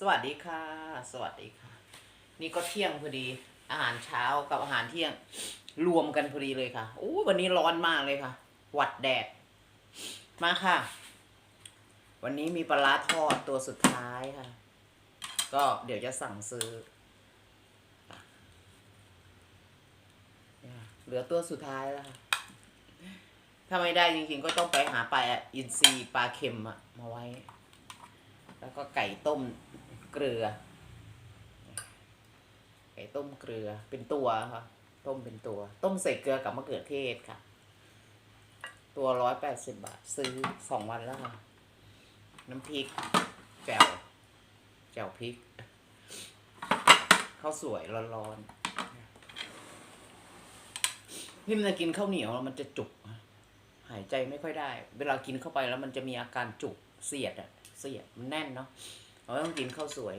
สวัสดีค่ะ สวัสดีค่ะ นี่ก็เที่ยงพอดี อาหารเช้ากับอาหารเที่ยงรวมกันพอดีเลยค่ะโอ้วันนี้ร้อนมากเลยค่ะ หวัดแดด มาค่ะ วันนี้มีปลาร้าทอดตัวสุดท้ายค่ะ ก็เดี๋ยวจะสั่งซื้อ เหลือตัวสุดท้ายแล้วค่ะ ถ้าไม่ได้จริงๆ ก็ต้องไปหาปลาอินทรีปลาเค็มอะมาไว้ แล้วก็ไก่ต้ม เกลือไก่ต้มเกลือเป็นตัวค่ะต้มเป็นตัว ต้มใส่เกลือกับมะเขือเทศค่ะ ตัวร้อยแปดสิบบาท ซื้อสองวันแล้วค่ะ น้ำพริก แจ่วแจ่วพริกข้าวสวยร้อนๆพิมพ์จะกินข้าวเหนียวแล้วมันจะจุก หายใจไม่ค่อยได้ เวลากินเข้าไปแล้วมันจะมีอาการจุกเสียดอะเสียดมันแน่นเนาะ เราต้องกินข้าวสวย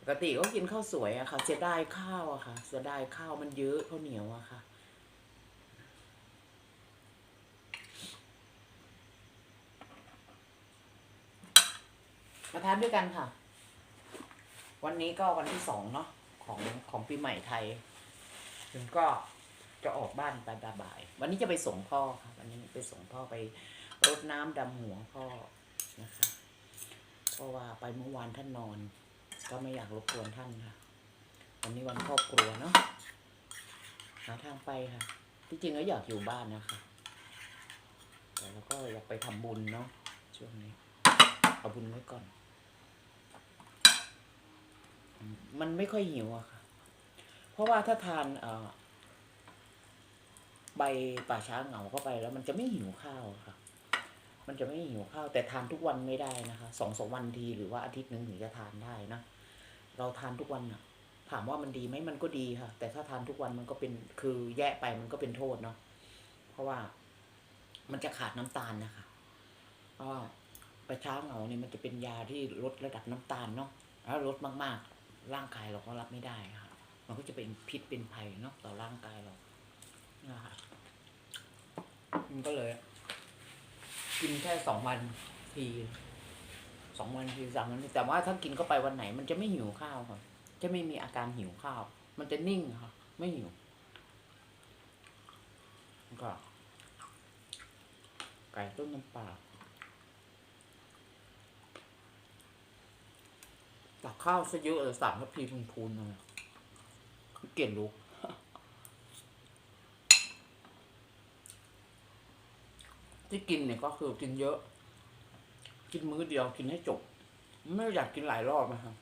ปกติก็กินข้าวสวยอะค่ะ เสียดายข้าวอะค่ะ เสียดายข้าวมันเยอะข้าวเหนียวอะค่ะมาทานด้วยกันค่ะ วันนี้ก็วันที่สองเนาะของของปีใหม่ไทย ถึงก็จะออกบ้านไปบ่าย วันนี้จะไปส่งพ่อค่ะ วันนี้ไปส่งพ่อไปรดน้ำดำหัวพ่อนะคะ เพราะว่าไปเมื่อวานท่านนอน ก็ไม่อยากรบกวนท่านค่ะ วันนี้วันครอบครัวเนาะหาทางไปค่ะ ที่จริงก็อยากอยู่บ้านนะคะ แต่เราก็อยากไปทำบุญเนาะช่วงนี้เอาบุญไว้ก่อน มันไม่ค่อยหิวอะค่ะ เพราะว่าถ้าทานเอ่อใบป่าช้าเหงาเข้าไปแล้วมันจะไม่หิวข้าวค่ะ มันจะไม่หิวข้าวแต่ทานทุกวันไม่ได้นะคะสองสองวันทีหรือว่าอาทิตย์หนึ่งถึงจะทานได้นะเราทานทุกวันอะถามว่ามันดีไหมมันก็ดีค่ะ แต่ถ้าทานทุกวันมันก็เป็นคือแยะไปมันก็เป็นโทษเนาะเพราะว่ามันจะขาดน้ำตาลนะคะเพราะว่าป่าช้าเหงาเนี่ยมันจะเป็นยาที่ลดระดับน้ำตาลเนาะแล้วลดมากๆ ร่างกายเราก็รับไม่ได้ค่ะ มันก็จะเป็นพิษเป็นภัยเนาะต่อร่างกายเรานะคะมันก็เลย กินแค่สองวันทีสองวันทีสามวันทีแต่ว่าถ้ากินเข้าไปวันไหน มันจะไม่หิวข้าวค่ะ จะไม่มีอาการหิวข้าว มันจะนิ่งค่ะ ไม่หิวก็ไก่ต้มน้ำปลาตักข้าวซะเยอะเลยสามทัพพีพูนๆเลยเกลียดลูก ที่กินเนี่ยก็คือกินเยอะ กินมื้อเดียวกินให้จบ ไม่อยากกินหลายรอบนะครับ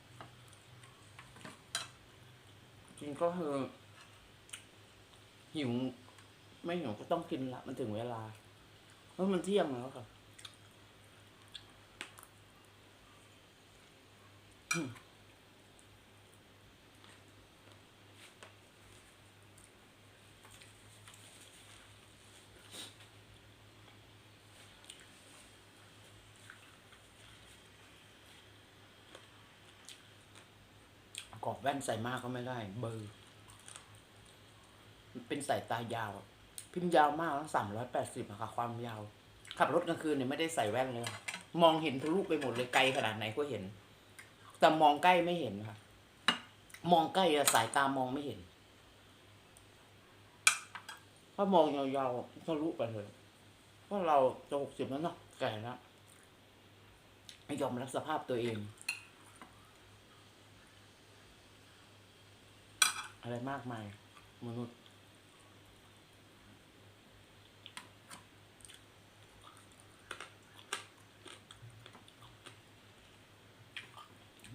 กินก็คือหิวไม่หิวก็ต้องกินละมันถึงเวลา เพราะมันเที่ยงแล้วค่ะ อืมกแว่นใส่มากก็ไม่ได้ เบอร์มันเป็นสายตายาวพิมพ์ยาวมากสามร้อยแปดสิบอะค่ะ ความยาว ขับรถกลางคืนเนี่ยไม่ได้ใส่แว่นเลย มองเห็นทะลุไปหมดเลยไกลขนาดไหนก็เห็น แต่มองใกล้ไม่เห็นค่ะ มองใกล้สายตามองไม่เห็น ถ้ามองยาวๆทะลุไปเลยเพราะเราจะหกสิบแล้วเนาะแก่แล้วยอมรับสภาพตัวเอง อะไรมากมายมนุษย์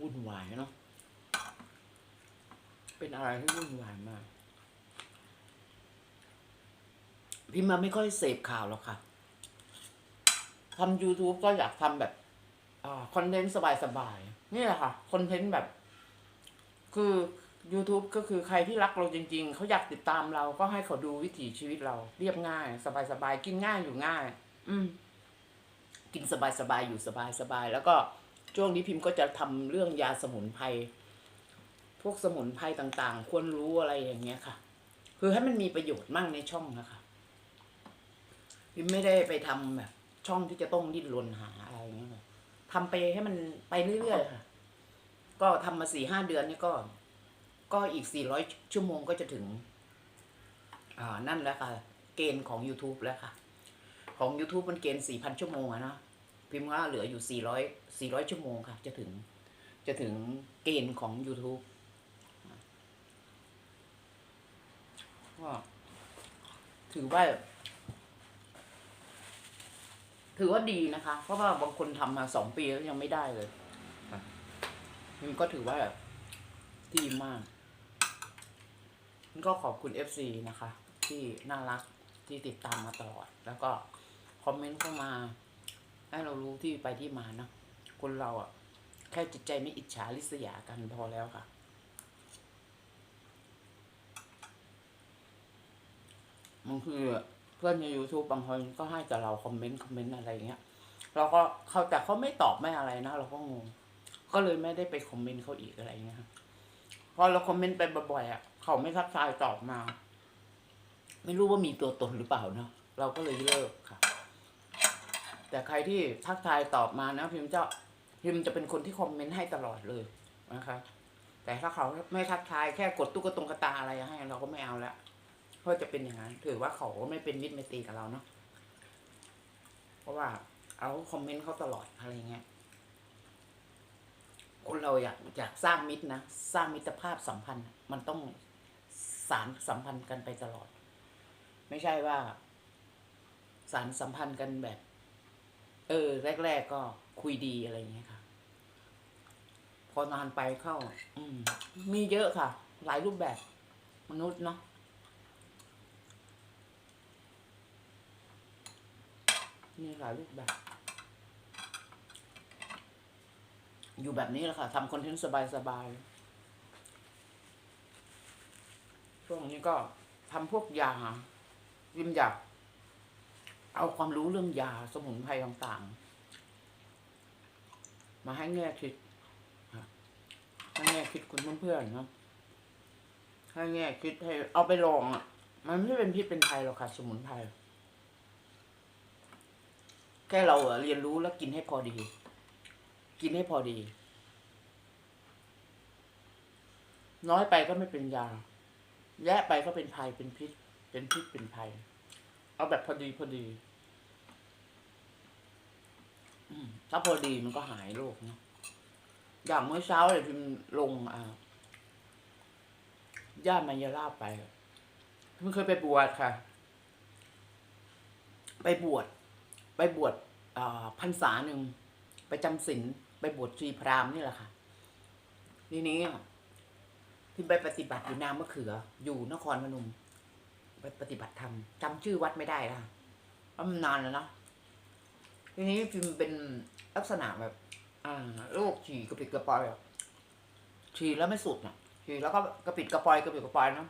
วุ่นวายเนาะเป็นอะไรที่วุ่นวายมากพิมมาไม่ค่อยเสพข่าวหรอกค่ะทำ YouTube ก็อยากทำแบบคอนเทนต์สบายๆนี่แหละค่ะ คอนเทนต์แบบ คือ YouTube ก็คือใครที่รักเราจริง ๆ เขาอยากติดตามเราก็ให้เขาดูวิถีชีวิตเรา เรียบง่าย สบายๆ กินง่ายอยู่ง่าย อืม กินสบายๆ อยู่สบายๆ แล้วก็ช่วงนี้พิมพ์ก็จะทำเรื่องยาสมุนไพร พวกสมุนไพรต่างๆ ควรรู้อะไรอย่างเงี้ยค่ะ คือให้มันมีประโยชน์มั่งในช่องนะคะ พิมพ์ไม่ได้ไปทำแบบ ช่องที่จะต้องดิ้นรนหาอะไรอย่างเงี้ยค่ะทำไปให้มันไปเรื่อยๆค่ะ ก็ทำมาสี่ห้าเดือนนี่ก็ ก็อีกสี่ร้อยชั่วโมงก็จะถึงอ่านั่นแล้วค่ะ เกณฑ์ของ YouTube แล้วค่ะ ของ YouTube มันเกณฑ์สี่พันชั่วโมงอะนะพิมพ์ว่าเหลืออยู่สี่ร้อยสี่ร้อยชั่วโมงค่ะ จะถึงจะถึงเกณฑ์ของ YouTube ก็ถือว่า ถือว่าดีนะคะ เพราะว่าบางคนทำมาสองปีแล้วยังไม่ได้เลยมันก็ถือว่าดีมาก ก็ขอบคุณ FC นะคะ ที่น่ารักที่ติดตามมาตลอด แล้วก็คอมเมนต์เข้ามา ให้เรารู้ที่ไปที่มาเนอะคนเราอะแค่จิตใจไม่อิจฉาริษยากันพอแล้วค่ะมันคือเพื่อนใน YouTube บางคนก็ให้แต่เราคอมเมนต์คอมเมนต์อะไรเงี้ยเราก็เขาแต่เขาไม่ตอบไม่อะไรนะ เราก็งง ก็เลยไม่ได้ไปคอมเมนต์เขาอีกอะไรเงี้ยครับพอเราคอมเมนต์ไปบ่อยๆอะ เขาไม่ทักทายตอบมา ไม่รู้ว่ามีตัวตนหรือเปล่าเนาะเราก็เลยเลิกค่ะ แต่ใครที่ทักทายตอบมานะพิมพ์จะพิมจะเป็นคนที่คอมเมนต์ให้ตลอดเลยนะคะ แต่ถ้าเขาไม่ทักทายแค่กดตุ๊กตงกระตาอะไรให้ เราก็ไม่เอาละเพราะจะเป็นอย่างนั้นถือว่าเขาไม่เป็นมิตรไม่ตีกับเราเนาะเพราะว่าเอาคอมเมนต์เขาตลอดอะไรเงี้ยคนเราอยากอยากสร้างมิตรนะ สร้างมิตรภาพสัมพันธ์ มันต้อง สารสัมพันธ์กันไปตลอด ไม่ใช่ว่า สารสัมพันธ์กันแบบ เออ แรก ๆ ก็คุยดีอะไรอย่างเงี้ยค่ะ พอนานไปเข้า อืม มีเยอะค่ะ หลายรูปแบบ มนุษย์เนาะมีหลายรูปแบบ อยู่แบบนี้แหละค่ะทำคอนเทนต์สบายๆ ช่วงนี้ก็ทำพวกยายิมอยากเอาความรู้เรื่องยาสมุนไพรต่างๆ มาให้แง่คิดให้แง่คิดคุณเพื่อนๆนะให้แง่คิดให้เอาไปลองอะ มันไม่เป็นพิษเป็นภัยหรอกค่ะสมุนไพรแค่เราเรียนรู้แล้วกินให้พอดี กินให้พอดี น้อยไปก็ไม่เป็นยา แย่ไปก็เป็นภัยเป็นพิษ เป็นพิษเป็นภัย เอาแบบพอดีพอดีถ้าพอดีมันก็หายโรคเนาะอย่างเมื่อเช้าเลยพิมลงอ่าญาติมายาลาบไปพิมเคยไปบวชค่ะ ไปบวชไปบวชอ่าพรรษาหนึ่งไปจำศีลไปบวชชีพราหมณ์นี่แหละค่ะทีนี้ ที่ไปปฏิบัติอยู่นามะเขือ อยู่นครพนมไปปฏิบัติธรรมจำชื่อวัดไม่ได้ละเพราะมันนานแล้วเนาะทีนี้พิมเป็นลักษณะแบบอ่าโรคฉี่กระปิดกระปอยอะฉี่แล้วไม่สุดอะฉี่แล้วก็กระปิดกระปอยกระปิดกระปอยเนาะ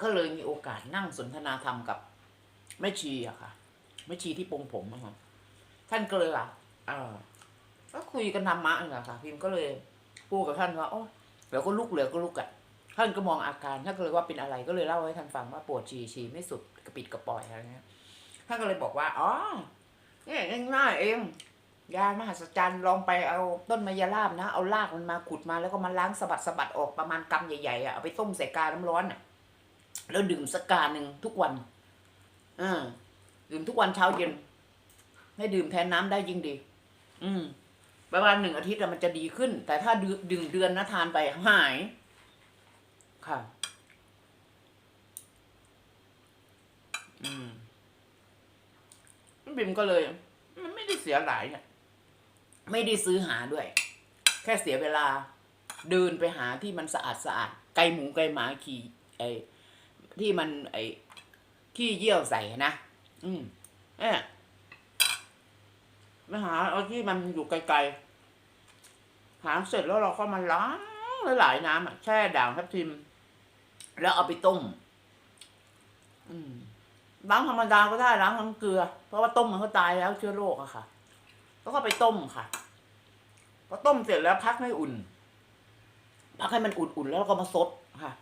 ก็เลยมีโอกาสนั่งสนทนาธรรมกับแม่ชีอะค่ะไม่ชีที่ปงผมอะค่ะท่านก็เลยอะเออก็คุยกันธรรมะนี่แหละค่ะพิมก็เลยพูดกับท่านว่าโอ้ เดี๋ยวก็ลุกเหลือก็ลุกอะท่านก็มองอาการท่านก็เลยว่าเป็นอะไรก็เลยเล่าให้ท่านฟังว่าปวดฉี่ฉี่ไม่สุดกระปิดกระปล่อยอะไรเงี้ยท่านก็เลยบอกว่าอ๋อเนี่ยง่ายเองยามหัศจรรย์ลองไปเอาต้นมะยาลาบนะ เอารากมันมาขุดมาแล้วก็มาล้างสะบัดสะบัดออกประมาณกำใหญ่ๆอะเอาไปต้มใส่กาน้ำร้อนอะ แล้วดื่มสักกาหนึ่งทุกวันอ่าดื่มทุกวันเช้าเย็นให้ดื่มแทนน้ำได้ยิ่งดี อืม ประมาณหนึ่งอาทิตย์อะมันจะดีขึ้น แต่ถ้าดึงเดือนนะทานไปหาย ค่ะ อืมบิมก็เลย มันไม่ได้เสียหลายเนี่ย ไม่ได้ซื้อหาด้วย แค่เสียเวลา เดินไปหาที่มันสะอาดสะอาดไก่หมูไก่หมาขี่ไอ้ที่มันไอ้ขี้เยี่ยวใส่นะ อืมเอ๊ะ ไปหาเอาที่มันอยู่ไกลๆหาเสร็จแล้วเราก็มาล้างหลายๆน้ำอะแช่ด่างทับทิม แล้วเอาไปต้มล้างธรรมดาก็ได้ล้างน้ำเกลือ เพราะว่าต้มมันก็ตายแล้วเชื้อโรคอะค่ะ แล้วก็ไปต้มค่ะพอต้มเสร็จแล้วพักให้อุ่น พักให้มันอุ่นๆแล้วก็มาซดค่ะ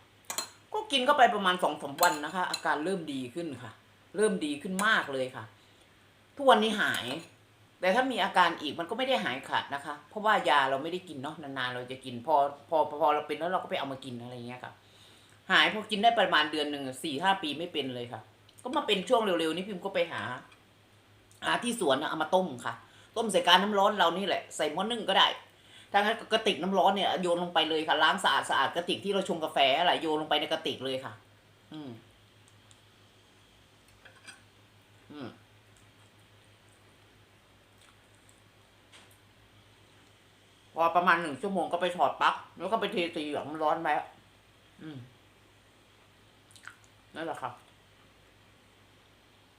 ก็กินเข้าไปประมาณสองสามวันนะคะ อาการเริ่มดีขึ้นค่ะ เริ่มดีขึ้นมากเลยค่ะ ทุกวันนี้หาย แต่ถ้ามีอาการอีกมันก็ไม่ได้หายขาดนะคะ เพราะว่ายาเราไม่ได้กินเนาะนานๆเราจะกินพอพอพอเราเป็นแล้วเราก็ไปเอามากินอะไรเงี้ยค่ะ หายพอกินได้ประมาณเดือนหนึ่งสี่ห้าปีไม่เป็นเลยค่ะ ก็มาเป็นช่วงเร็วๆนี้พิมพ์ก็ไปหาหาที่สวนนะเอามาต้มค่ะ ต้มใส่การน้ำร้อนเรานี่แหละใส่หม้อนึ่งก็ได้ถ้างั้นกระติกน้ำร้อนเนี่ยโยนลงไปเลยค่ะล้างสะอาดสะอาดกระติกที่เราชงกาแฟอะไรโยนลงไปในกระติกเลยค่ะ อืม อืม พอประมาณหนึ่งชั่วโมงก็ไปถอดปลั๊กแล้วก็ไปเทตีหยองมันร้อนไปอืมนั่นแหละครับ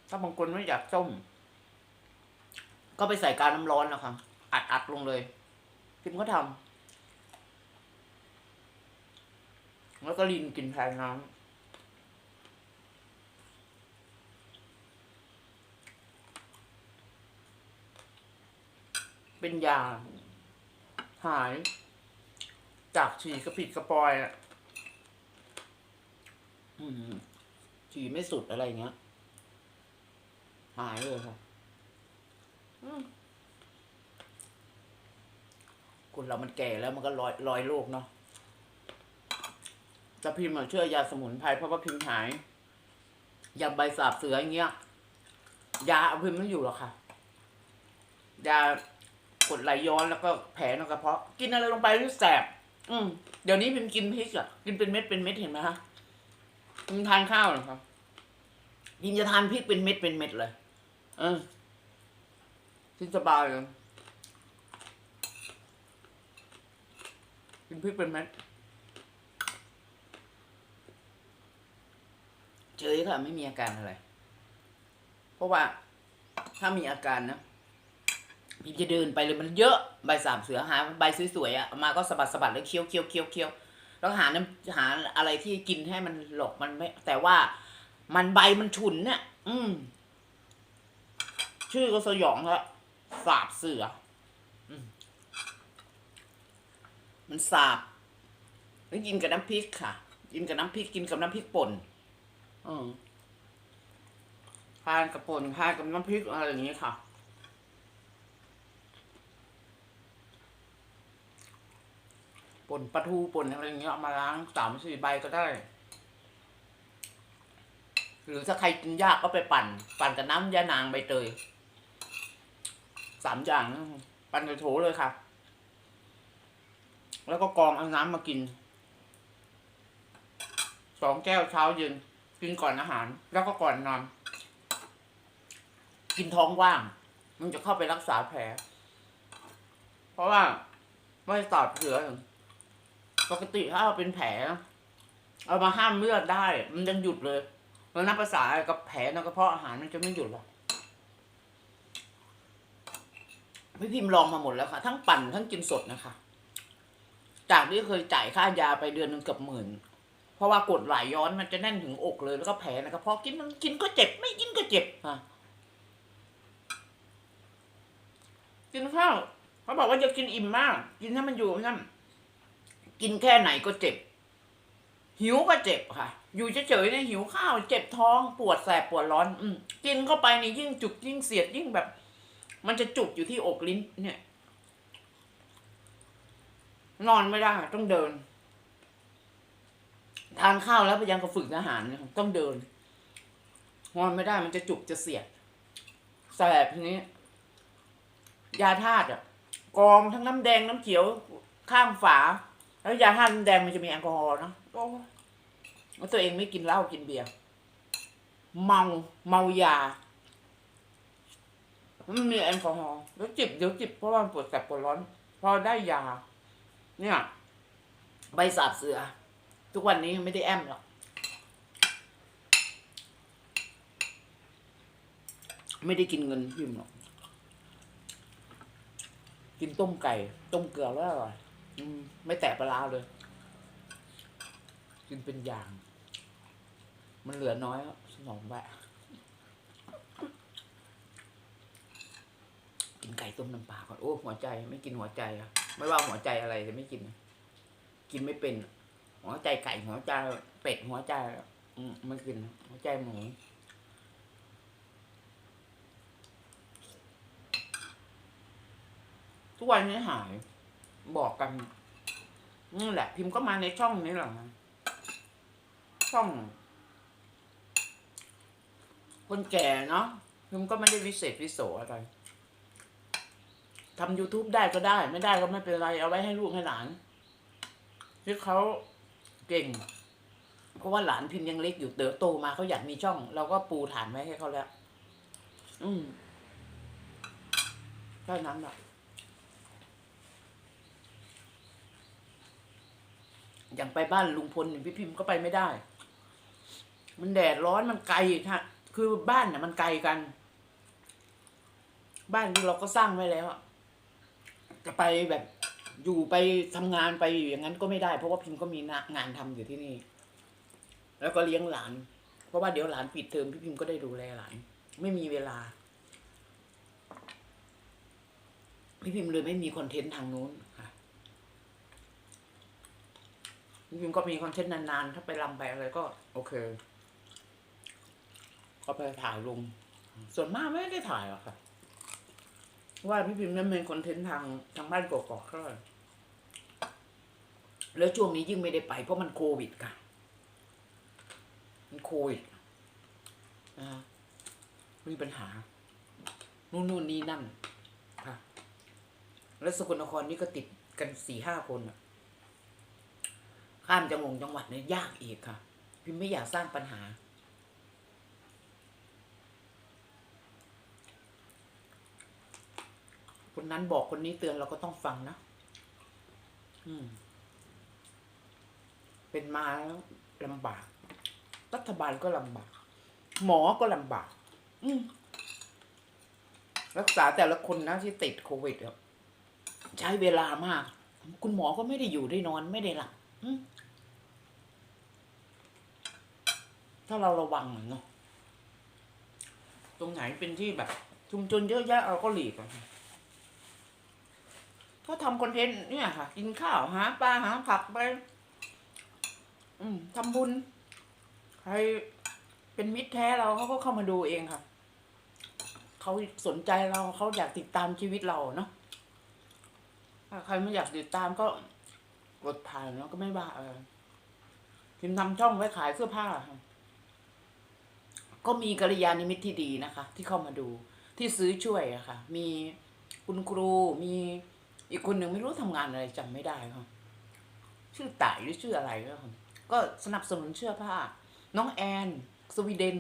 ถ้าบางคนไม่อยากต้มก็ไปใส่การน้ำร้อนนะคะอัดอัดลงเลยพิมก็ทำแล้วก็ลินกินแทนน้ำเป็นยา หาย จากฉี่กระปิดกระปอยอะอืมฉี่ไม่สุดอะไรเงี้ย หายเลยค่ะอืมคนเรามันแก่แล้วมันก็ลอยลอยโรคเนาะจะพิมพ์อะเชื่อยาสมุนไพรเพราะว่าพิมพ์หายยาใบสาบเสืออย่างเงี้ยยาเอาพิมพ์ไม่อยู่หรอกค่ะยา กดไหลย้อนแล้วก็แผลในกระเพาะ กินอะไรลงไปรู้แสบอืมเดี๋ยวนี้พิมพ์กินพริกอะกินเป็นเม็ดเป็นเม็ดเห็นไหมคะพิมพ์ทานข้าวเหรอครับพิมพ์จะทานพริกเป็นเม็ดเป็นเม็ดเลย เออกินสบายเลยกินพริกเป็นเม็ดเฉยค่ะไม่มีอาการอะไร เพราะว่าถ้ามีอาการนะ พี่จะเดินไปเลยมันเยอะใบสามเสือหาใบสวยๆอะมาก็สะบัดสะบัดแล้วเคี้ยวเคี้ยวเคี้ยวเคี้ยวแล้วหาน้ำหาอะไรที่กินให้มันหลบมันไม่ แต่ว่ามันใบมันฉุนเนี่ยอืม ชื่อก็สยองแล้วสาบเสืออมมันสาบแล้วกินกับน้ำพริกค่ะ กินกับน้ำพริกกินกับน้ำพริกป่นอืมทานกับป่นทานกับน้ำพริกอะไรอย่างนี้ค่ะ ป่นปลาทูป่นอะไรอย่างเงี้ยเอามาล้างสามสี่ใบก็ได้ หรือถ้าใครกินยากก็ไปปั่น ปั่นกับน้ำยานางใบเตยสามอย่างปั่นในโถเลยค่ะ แล้วก็กองเอาน้ำมากินสองแก้วเช้าเย็นกินก่อนอาหาร แล้วก็ก่อนนอน กินท้องว่าง มันจะเข้าไปรักษาแผล เพราะว่าไม่ตอดเสือ ปกติถ้าเราเป็นแผล เอามาห้ามเลือดได้ มันยังหยุดเลยแล้วนับภาษากับแผลในกระเพาะอาหารมันจะไม่หยุดหรอกพี่พิมพ์ลองมาหมดแล้วค่ะ ทั้งปั่นทั้งกินสดนะคะ จากที่เคยจ่ายค่ายาไปเดือนหนึ่งเกือบหมื่น เพราะว่ากดไหลย้อนมันจะแน่นถึงอกเลย แล้วก็แผลในกระเพาะกินมันกินก็เจ็บ ไม่กินก็เจ็บค่ะกินข้าวเขาบอกว่าจะกินอิ่มมาก กินให้มันอยู่นั่น กินแค่ไหนก็เจ็บ หิวก็เจ็บค่ะ อยู่เฉยๆเนี่ยหิวข้าว เจ็บท้องปวดแสบปวดร้อน อืกินเข้าไปนี่ยิ่งจุกยิ่งเสียดยิ่งแบบ มันจะจุกอยู่ที่อกลิ้น เนี่ย นอนไม่ได้ต้องเดิน ทานข้าวแล้วพยายามกับฝึกอาหารเนี่ยต้องเดินนอนไม่ได้มันจะจุกจะเสียดแสบทีนี้ ยาธาตุอะกองทั้งน้ำแดงน้ำเขียวข้างฝา แล้วยาธาตุน้ำแดงมันจะมีแอลกอฮอล์เนอะโอ้ยแล้วตัวเองไม่กินเหล้ากินเบียร์เมาเมายา มันมีแอลกอฮอล์แล้วจิบเดี๋ยวจิบเพราะว่ามันปวดแสบปวดร้อน พอได้ยา เนี่ย ใบสาบเสือ ทุกวันนี้ไม่ได้แอมหรอกไม่ได้กินเงินพิมพ์หรอก กินต้มไก่ ต้มเกลือแล้วอร่อย อืมไม่แตะปลาร้าเลย กินเป็นอย่าง มันเหลือน้อยแล้วสมองแบะกินไก่ต้มน้ำปลาก่อนโอ้หัวใจไม่กินหัวใจอะไม่ว่าหัวใจอะไรจะไม่กินกินไม่เป็นหัวใจไก่หัวใจเป็ดหัวใจอืมไม่กินหัวใจหมูทุกวันนี้หาย บอกกันนี่แหละ พิมพ์ก็มาในช่องนี้แหละนะช่อง คนแก่เนาะพิมพ์ก็ไม่ได้วิเศษวิโสอะไรทำ YouTube ได้ก็ได้ ไม่ได้ก็ไม่เป็นไร เอาไว้ให้ลูกให้หลานที่เขาเก่ง เพราะว่าหลานพิมพ์ยังเล็กอยู่เติบโตมาเขาอยากมีช่อง เราก็ปูฐานไว้ให้เขาแล้ว อืมแค่นั้นแหละ อย่างไปบ้านลุงพลพี่พิมพ์ก็ไปไม่ได้ มันแดดร้อนมันไกลค่ะคือบ้านเนี่ยมันไกลกัน บ้านที่เราก็สร้างไว้แล้วจะไปแบบอยู่ไปทำงานไปอยู่อย่างนั้นก็ไม่ได้ เพราะว่าพิมพ์ก็มีงานทำอยู่ที่นี่ แล้วก็เลี้ยงหลาน เพราะว่าเดี๋ยวหลานปิดเทอมพี่พิมพ์ก็ได้ดูแลหลาน ไม่มีเวลา พี่พิมพ์เลยไม่มีคอนเทนต์ทางนู้นค่ะ พี่พิมพ์ก็มีคอนเทนต์นานๆ ถ้าไปลำไปอะไรก็ โอเค ก็ไปถ่ายลง ส่วนมากไม่ได้ถ่ายหรอกค่ะ ว่าพี่พิมพ์นั้นเป็นคอนเทนต์ทางทางบ้านกอกๆเท่าไหร่แล้วช่วงนี้ยิ่งไม่ได้ไป เพราะมันโควิดค่ะ มันโควิดนะฮะมีปัญหา นู่นนู่นนี่นั่นค่ะ แล้วสกลนครนี่ก็ติดกันสี่ห้าคนอะ ข้ามจังหวงจังหวัดเนี่ยยากอีกค่ะ พิมไม่อยากสร้างปัญหา คนนั้นบอกคนนี้เตือนเราก็ต้องฟังนะอืม เป็นมาแล้วลำบาก รัฐบาลก็ลำบาก หมอก็ลำบาก อืมรักษาแต่ละคนนะที่ติดโควิดอะใช้เวลามาก คุณหมอก็ไม่ได้อยู่ได้นอนไม่ได้หลับอืม ถ้าเราระวังอะเนาะตรงไหนเป็นที่แบบ ชุมชนเยอะแยะเราก็หลีกอะก็ทำคอนเทนต์เนี่ยค่ะ กินข้าวหาปลาหาผักไปอืมทำบุญ ใครเป็นมิตรแท้เราเขาก็เข้ามาดูเองค่ะ เขาสนใจเราเขาอยากติดตามชีวิตเราเนาะถ้าใครไม่อยากติดตามก็กดผ่านแล้วก็ไม่ว่าเออพิมพ์ทำช่องไว้ขายเสื้อผ้าค่ะ ก็มีกัลยาณมิตรที่ดีนะคะ ที่เข้ามาดูที่ซื้อช่วยอะค่ะ มีคุณครูมีอีกคนหนึ่งไม่รู้ทำงานอะไรจำไม่ได้ค่ะชื่อต่ายหรือชื่ออะไรก็ก็สนับสนุนเสื้อผ้า น้องแอนสวีเดน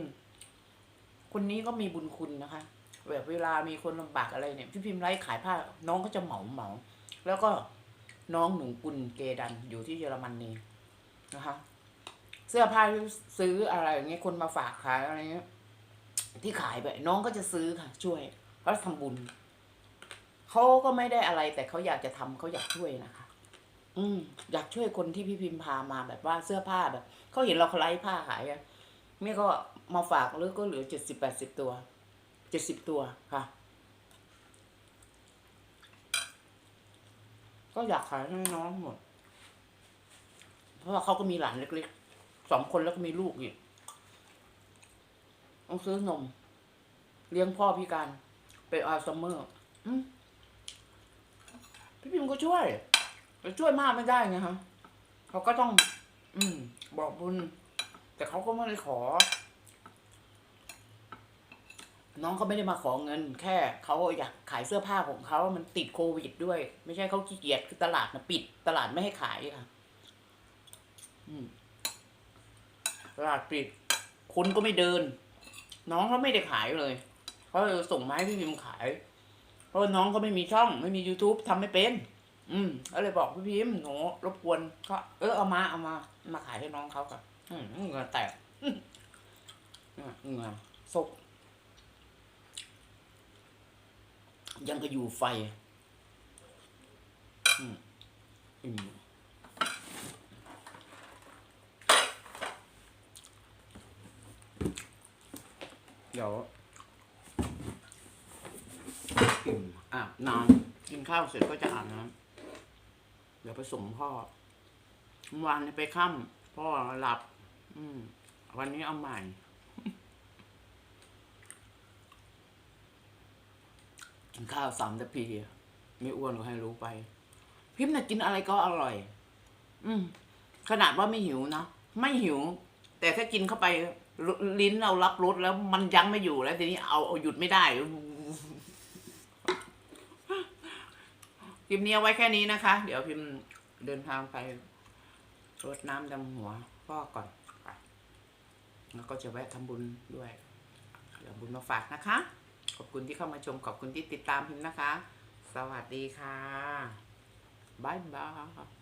คนนี้ก็มีบุญคุณนะคะแบบเวลามีคนลำบากอะไรเนี่ย พี่พิมพ์ไลฟ์ขายผ้า น้องก็จะเหมาเหมา แล้วก็น้องหนูกุลเกดันอยู่ที่เยอรมนนีนะคะ เสื้อผ้าที่ซื้ออะไรอย่างเงี้ยคนมาฝากขายอะไรเงี้ยที่ขายไปน้องก็จะซื้อค่ะ ช่วยเขาทำบุญเขาก็ไม่ได้อะไร แต่เขาอยากจะทำเขาอยากช่วยนะคะ อืม อยากช่วยคนที่พี่พิมพามาแบบว่าเสื้อผ้าแบบเขาเห็นเราขาไลฟ์ผ้าขายอะนี่ก็มาฝากหรือก็เหลือเจ็ดสิบแปดสิบตัวเจ็ดสิบตัวค่ะ ก็อยากขายให้น้องหมด เพราะว่าเขาก็มีหลานเล็ก สองคนแล้วก็มีลูกอีกต้องซื้อนม เลี้ยงพ่อพิการไปอัลไซเมอร์พี่พิมก็ช่วยแต่ช่วยมากไม่ได้ไงฮะเขาก็ต้อง อืม บอกบุญ แต่เขาก็ไม่ได้ขอ น้องเขาไม่ได้มาขอเงิน แค่เขาอยากขายเสื้อผ้าของเขา มันติดโควิดด้วย ไม่ใช่เขาขี้เกียจคือตลาดนะปิด ตลาดไม่ให้ขายค่ะ อืม ตลาดปิด คนก็ไม่เดิน น้องเขาไม่ได้ขายเลยเขาส่งมาให้พี่พิมขาย เพราะน้องก็ไม่มีช่อง ไม่มี youtube ทำไม่เป็น อืมก็เลยบอกพี่พิมหนูรบกวนก็เออเอามาเอามา มาขายให้น้องเขาค่ะอืมเหงื่อแตกเหงื่อซกยังก็อยู่ไฟ อืมอืม เดี๋ยวอิ่มอาบน้ำกินข้าวเสร็จก็จะอาบน้ำเดี๋ยวไปส่งพ่อเมื่อวานไปค่ำพ่อหลับ อืม วันนี้เอาใหม่กินข้าวสามนาทีไม่อ้วนก็ให้รู้ไป พิมพ์น่ะกินอะไรก็อร่อย อืมขนาดว่าไม่หิวนะไม่หิว แต่ถ้ากินเข้าไป ลิ้นเรารับรสแล้วมันยั้งไม่อยู่แล้วทีนี้เอาเอาหยุดไม่ได้คลิปนี้เอาไว้แค่นี้นะคะ เดี๋ยวพิมพ์เดินทางไปรดน้ำดำหัวพ่อก่อน แล้วก็จะแวะทำบุญด้วย เดี๋ยวบุญมาฝากนะคะ ขอบคุณที่เข้ามาชม ขอบคุณที่ติดตามพิมพ์นะคะ สวัสดีค่ะ บ๊ายบาย